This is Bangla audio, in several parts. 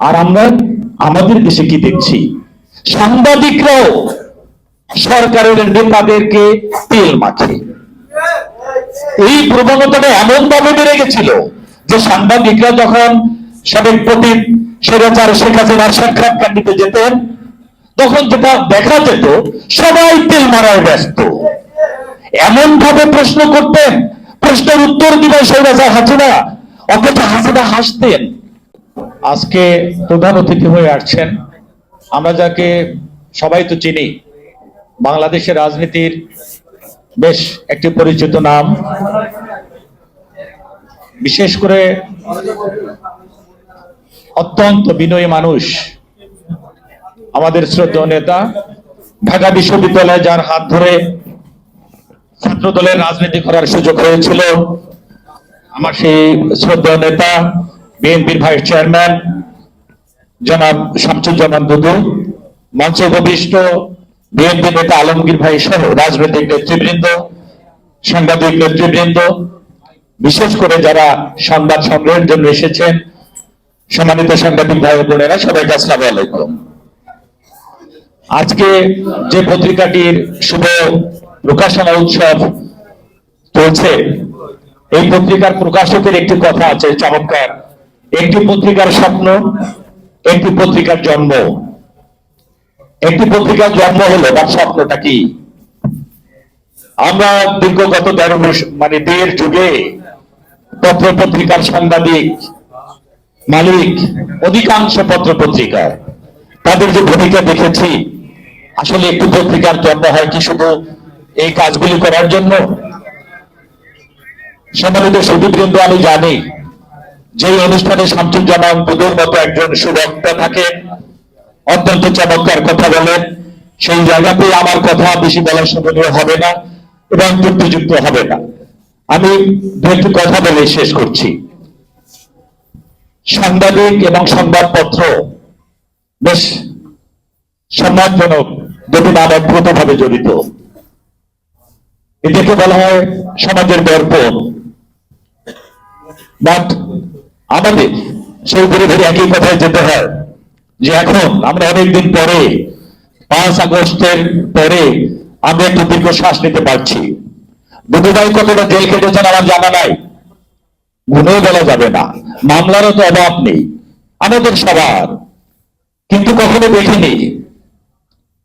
আর আমরা আমাদের দেশে কি দেখছি? সাংবাদিকরাও সরকারের নেতাদেরকে তেল মাখে। এই প্রবণতাটা এমন ভাবে বেড়ে গেছিল যে সাংবাদিকরা যখন সাবেক প্রতি সেরাচার শেখ হাসিনার সাক্ষাৎকার নিতে যেতেন, তখন যেটা দেখা যেত, সবাই তেল মারায় ব্যস্ত। এমন ভাবে প্রশ্ন করতেন, প্রশ্নের উত্তর দিবে সৈরাচার হাসিনা, অথচ হাসিনা হাসতেন। আজকে প্রধান অতিথি হয়ে আসছেন। আমরা যাকে সবাই তো চিনি, বাংলাদেশের রাজনীতির বেশ একটি পরিচিত নাম। বিশেষ করে অত্যন্ত বিনয়ী মানুষ, আমাদের শ্রদ্ধেয় নেতা, ঢাকা বিশ্ববিদ্যালয়ে যার হাত ধরে ছাত্র দলের রাজনীতি করার সুযোগ হয়েছিল, আমার সেই শ্রদ্ধেয় নেতা বিএনপির ভাইস চেয়ারম্যান জনাব শামসুজ্জামান দুদু, মঞ্চে উপবিষ্ট বিএনপি নেতা আলমগীর ভাই সহ রাজনৈতিক নেতৃবৃন্দ, সাংবাদিক নেতৃবৃন্দ, বিশেষ করে যারা সংবাদ সংগ্রহের জন্য এসেছেন, সম্মানিত সাংবাদিক ভাই বোনেরা, সবাইকে আসসালামু আলাইকুম। আজকে যে পত্রিকাটির শুভ প্রকাশনা উৎসব চলছে, এই পত্রিকার প্রকাশকের একটি কথা আছে, চমৎকার। একটি পত্রিকার স্বপ্ন, একটি পত্রিকার জন্ম। একটি পত্রিকার জন্ম হলো তার স্বপ্নটা কি? আমরা দীর্ঘ গত মাস মানে দেড় যুগে পত্র পত্রিকার সাংবাদিক, মালিক, অধিকাংশ পত্র পত্রিকার তাদের যে ভূমিকা দেখেছি, আসলে একটি পত্রিকার জন্ম হয় কি শুধু এই কাজগুলি করার জন্য? সম্মানিত সুদীবৃন্দ আমি জানি যে অনুষ্ঠানে শামসুজ্জামান বুধুর মতো একজন সুবক্তা থাকেন অত্যন্ত চমৎকার কথা বলেন। সেই জায়গাতে আমার কথা বেশি বলার শোভনীয় হবে না এবং যুক্তিযুক্ত হবে না। আমি দু কথা বলে শেষ করছি। সাংবাদিক এবং সংবাদপত্র বেশ সম্মানজনক, দুটি নাম ভাবে জড়িত। এটাকে বলা হয় সমাজের দর্পণ। বাট আমাদের সেই ধরে ধরে একই কথায় যেতে হয় যে এখন আমরা অনেকদিন পরে, পাঁচ আগস্টের পরে আমরা একটু দীর্ঘ শ্বাস নিতে পারছি। দুদুভাই কতটা জেল কেটেছেন আমার জানা নাই। গুণেও বলা যাবে না। মামলারও তো অভাব নেই। আমাদের সবার। কিন্তু কখনো দেখিনি।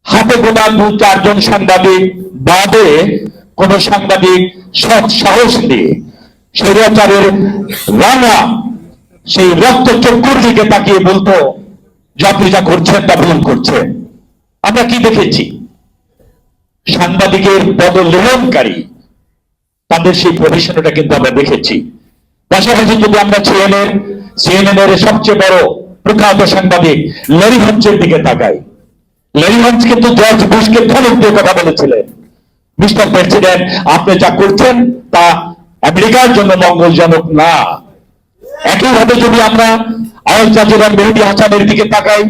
হাতে গোনা দু চারজন সাংবাদিক, বাদে কোন সাংবাদিক সৎ সাহস নিয়ে। স্বৈরাচারের রাঙা সেই রক্ত চক্ষুর দিকে তাকিয়ে বলতো, যে আপনি যা করছেন তা ভুল করছেন। আমরা কি দেখেছি? সাংবাদিকের পদলেহনকারী তাদের সেই প্রফেশনটা কিন্তু আমরা দেখেছি। পাশাপাশি যদি আমরা সিএনএর সিএনএন এর সবচেয়ে বড় প্রখ্যাত সাংবাদিক লেরি হঞ্চের দিকে তাকাই। লেরি হঞ্চ কিন্তু জর্জ বুশকে ধমক দিয়ে কথা বলেছিলেন। মিস্টার প্রেসিডেন্ট, আপনি যা করছেন তা আমেরিকার জন্য মঙ্গলজনক না। একইভাবে যদি আমরা মেহেদি হাসানের দিকে তাকাই,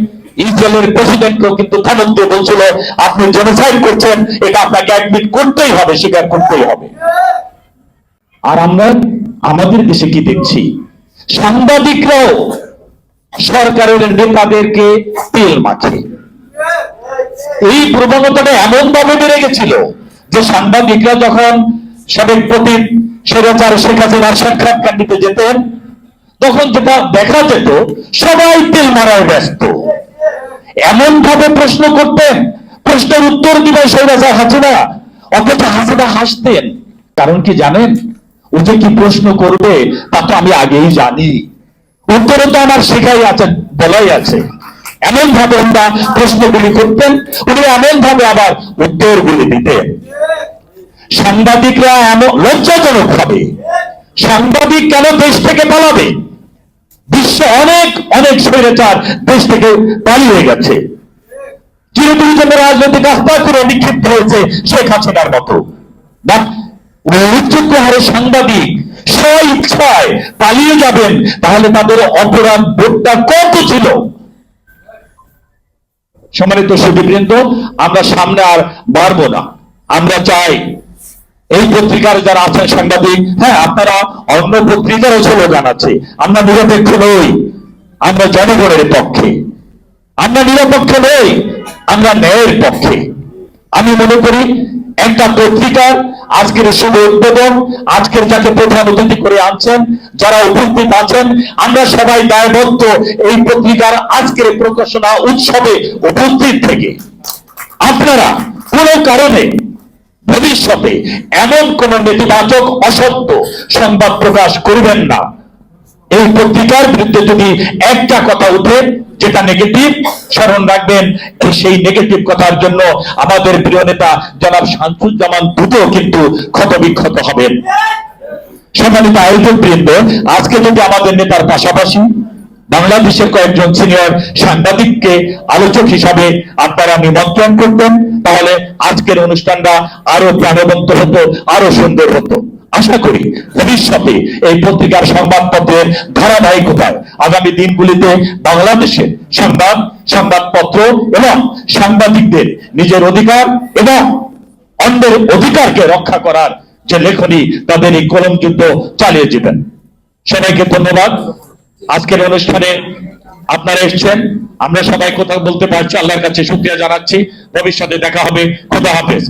ইসরায়েলের কিন্তু বলছিল, আপনি জেনোসাইড করছেন, এটা আপনাকে অ্যাডমিট করতেই হবে, স্বীকার করতেই হবে। আর আমরা আমাদের দেশে কি দেখছি? সাংবাদিকরাও সরকারের নেতাদেরকে তেল মাখে। এই প্রবণতাটা এমন ভাবে বেড়ে গেছিল যে সাংবাদিকরা যখন সাবেক প্রতি সেরাচার শেখ হাসিনার সাক্ষাৎকার নিতে যেতেন তখন যেটা দেখা যেত, সবাই তেল মারায় ব্যস্ত। এমন ভাবে প্রশ্ন করতেন, প্রশ্নের উত্তর দিবে সৈরাচার হাসিনা অথচ হাসিনা হাসতেন। কারণ কি জানেন? ও যে কি প্রশ্ন করবে, তা তো আমি আগেই জানি। উত্তরে তো আমার শেখাই আছে, বলাই আছে। এমন ভাবে আমরা প্রশ্নগুলি করতেন, উনি এমন ভাবে আবার উত্তরগুলি দিতেন। সাংবাদিকরা এমন লজ্জাজনক ভাবে, সাংবাদিক কেন দেশ থেকে পালাবে? বিশ্বে অনেক অনেক স্বৈরাচার দেশ থেকে পালিয়ে গেছে। রাজনৈতিক আস্থা করে নিক্ষিপ্ত হয়েছে শেখ হাসিনার মতো। উচ্চত্র হারে সাংবাদিক পালিয়ে যাবেন, তাহলে তাদের অপরাধ বোধটা কত ছিল? সম্মানিত সুদীবৃন্দ আমরা সামনে আর বাড়বো না। আমরা চাই এই পত্রিকার যারা আছেন সাংবাদিক হ্যাঁ আপনারা অন্য পত্রিকারও স্লোগান আছে। আমরা নিরপেক্ষ নই, আমরা জনগণের পক্ষে। আমরা নিরপেক্ষ নই, আমরা ন্যায়ের পক্ষে। আমি মনে করি, একটা পত্রিকার আজকের শুভ উদ্বোধন, আজকের যাকে প্রধান অতিথি করে আনছেন, যারা উপস্থিত আছেন, আমরা সবাই দায়বদ্ধ এই পত্রিকার আজকের প্রকাশনা উৎসবে উপস্থিত থেকে। আপনারা কোনো কারণে ভবিষ্যতে এমন কোন নেতিবাচক, অসত্য সংবাদ প্রকাশ করবেন না। এই পত্রিকার বিরুদ্ধে যদি একটা কথা উঠে, যেটা নেগেটিভ স্মরণ রাখবেন সেই নেগেটিভ কথার জন্য আমাদের প্রিয় নেতা জনাব শামসুজ্জামান দুটো কিন্তু ক্ষতবিক্ষত হবেন। সম্মানিত আয়োজক বৃন্দ আজকে যদি আমাদের নেতার পাশাপাশি বাংলাদেশের কয়েকজন সিনিয়র সাংবাদিককে আলোচক হিসাবে আপনারা নিমন্ত্রণ করতেন তাহলে আজকের অনুষ্ঠানটা আরও প্রাণবন্ত হতো, আরও সুন্দর হতো। আশা করি ভবিষ্যতে এই পত্রিকার সংবাদপত্রের ধারাবাহিকতায় আগামী দিনগুলিতে বাংলাদেশের সংবাদ, সংবাদপত্র এবং সাংবাদিকদের নিজের অধিকার এবং অন্যের অধিকারকে রক্ষা করার যে লেখনী, তাদের এই কলম যুদ্ধ চালিয়ে যেতেন সবাইকে ধন্যবাদ। আজকের অনুষ্ঠানে আপনারা এসছেন। আমরা সবাই কথা বলতে পারছি। আল্লাহর কাছে শুক্রিয়া জানাচ্ছি। ভবিষ্যতে দেখা হবে। খোদা হাফেজ।